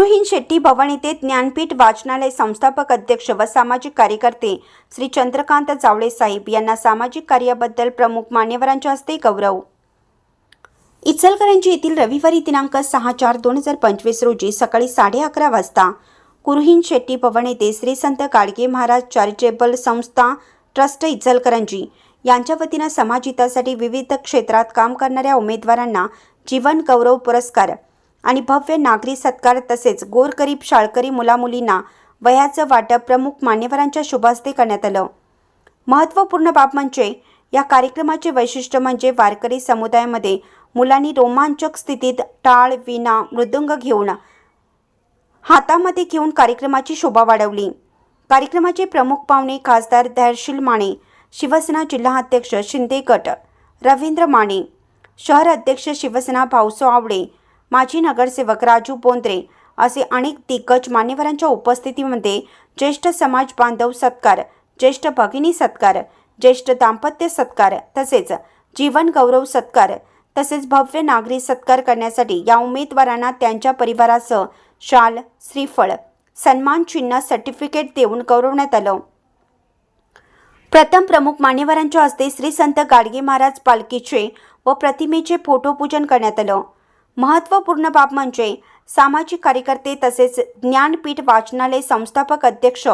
गुरुहीन शेट्टी भवन येथे ज्ञानपीठ वाचनालय संस्थापक अध्यक्ष व सामाजिक कार्यकर्ते श्री चंद्रकांत जावळे साहेब यांना सामाजिक कार्याबद्दल प्रमुख मान्यवरांच्या हस्ते गौरव. इचलकरंजी येथील रविवारी दिनांक सहा चार दोन हजार पंचवीस रोजी सकाळी साडे अकरा वाजता कुरुहीन शेट्टी भवन येथे श्री संत गाडगे महाराज चॅरिटेबल संस्था ट्रस्ट इचलकरंजी यांच्या वतीनं समाजहितासाठी विविध क्षेत्रात काम करणाऱ्या उमेदवारांना जीवन गौरव पुरस्कार आणि भव्य नागरी सत्कार तसेच गोरगरीब शाळकरी मुलामुलींना वयाचं वाटप प्रमुख मान्यवरांच्या शुभहस्ते करण्यात आलं. महत्त्वपूर्ण बाब म्हणजे या कार्यक्रमाचे वैशिष्ट्य म्हणजे वारकरी समुदायामध्ये मुलांनी रोमांचक स्थितीत टाळ विना मृदुंग घेऊन हातामध्ये घेऊन कार्यक्रमाची शोभा वाढवली. कार्यक्रमाचे प्रमुख पाहुणे खासदार धैर्यशील माने शिवसेना जिल्हाध्यक्ष शिंदे गट रवींद्र माने शहर अध्यक्ष शिवसेना भाऊसो आवडे माजी नगरसेवक राजू बोंद्रे असे अनेक दिग्गज मान्यवरांच्या उपस्थितीमध्ये ज्येष्ठ समाज बांधव सत्कार ज्येष्ठ भगिनी सत्कार ज्येष्ठ दाम्पत्य सत्कार तसेच जीवन गौरव सत्कार तसेच भव्य नागरी सत्कार करण्यासाठी या उमेदवारांना त्यांच्या परिवारासह शाल श्रीफळ सन्मान चिन्ह सर्टिफिकेट देऊन गौरवण्यात आलं. प्रथम प्रमुख मान्यवरांच्या हस्ते श्री संत गाडगे महाराज पालखीचे व प्रतिमेचे फोटोपूजन करण्यात आलं. महत्त्वपूर्ण बाब म्हणजे सामाजिक कार्यकर्ते तसेच ज्ञानपीठ वाचनालय संस्थापक अध्यक्ष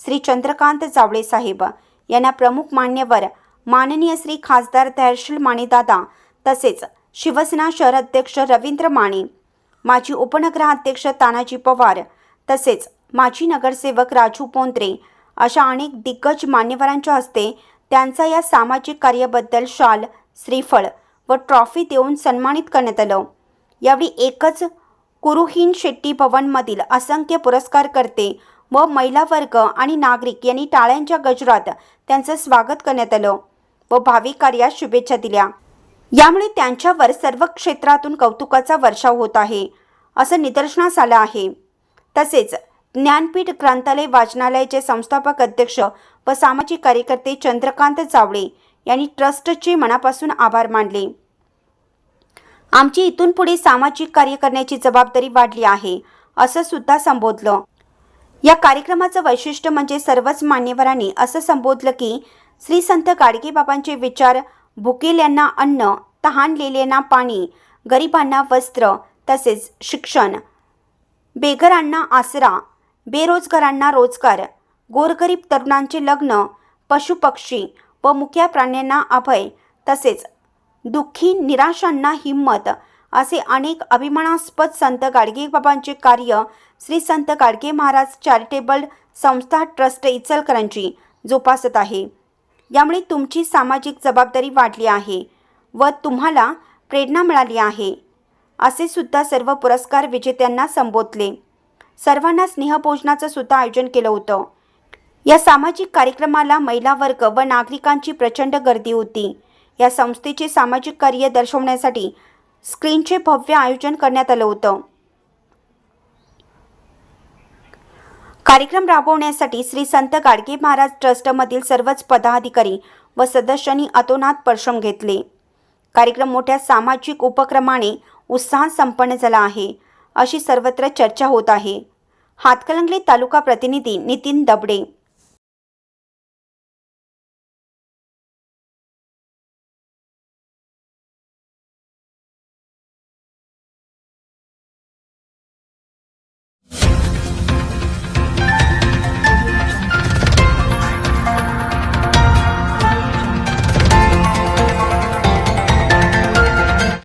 श्री चंद्रकांत जावळे साहेब. यांना प्रमुख मान्यवर माननीय श्री खासदार धैर्यशील मानेदादा तसेच शिवसेना शहर अध्यक्ष रवींद्र माने. माजी उपनगराध्यक्ष तानाजी पवार तसेच माजी नगरसेवक राजू पोंत्रे अशा अनेक दिग्गज मान्यवरांच्या हस्ते त्यांचा या सामाजिक कार्याबद्दल शाल श्रीफळ व ट्रॉफी देऊन सन्मानित करण्यात आलं. यावेळी एकच कुरुहीन शेट्टी भवनमधील असंख्य पुरस्कार करते व महिला वर्ग आणि नागरिक यांनी टाळ्यांच्या गजरात त्यांचं स्वागत करण्यात आलं व भावी कार्यात शुभेच्छा दिल्या. यामुळे त्यांच्यावर सर्व क्षेत्रातून कौतुकाचा वर्षाव होत आहे असं निदर्शनास आलं आहे. तसेच ज्ञानपीठ ग्रंथालय वाचनालयाचे संस्थापक अध्यक्ष व सामाजिक कार्यकर्ते चंद्रकांत चावळे यांनी ट्रस्टचे मनापासून आभार मानले. आमची इथून पुढे सामाजिक कार्य करण्याची जबाबदारी वाढली आहे असं सुद्धा संबोधलं. या कार्यक्रमाचं वैशिष्ट्य म्हणजे सर्वच मान्यवरांनी असं संबोधलं की श्री संत गाडगेबाबांचे विचार भुकेल्यांना अन्न तहानलेल्यांना पाणी गरिबांना वस्त्र तसेच शिक्षण बेघरांना आसरा बेरोजगारांना रोजगार गोरगरीब तरुणांचे लग्न पशुपक्षी व मुख्या प्राण्यांना अभय तसेच दुःखी निराशांना हिंमत असे अनेक अभिमानास्पद संत गाडगेबाबांचे कार्य श्री संत गाडगे महाराज चॅरिटेबल संस्था ट्रस्ट इचलकरंजी जोपासत आहे. यामुळे तुमची सामाजिक जबाबदारी वाढली आहे व तुम्हाला प्रेरणा मिळाली आहे असे सुद्धा सर्व पुरस्कार विजेत्यांना संबोधले. सर्वांना स्नेहभोजनाचं सुद्धा आयोजन केलं होतं. या सामाजिक कार्यक्रमाला महिला वर्ग व नागरिकांची प्रचंड गर्दी होती. या संस्थेचे सामाजिक कार्य दर्शवण्यासाठी स्क्रीनचे भव्य आयोजन करण्यात आलं होतं. कार्यक्रम राबवण्यासाठी श्री संत गाडगे महाराज ट्रस्टमधील सर्वच पदाधिकारी व सदस्यांनी अतोनात परिश्रम घेतले. कार्यक्रम मोठ्या सामाजिक उपक्रमाने उत्साहात संपन्न झाला आहे अशी सर्वत्र चर्चा होत आहे. हातकलंगले तालुका प्रतिनिधी नितीन दबडे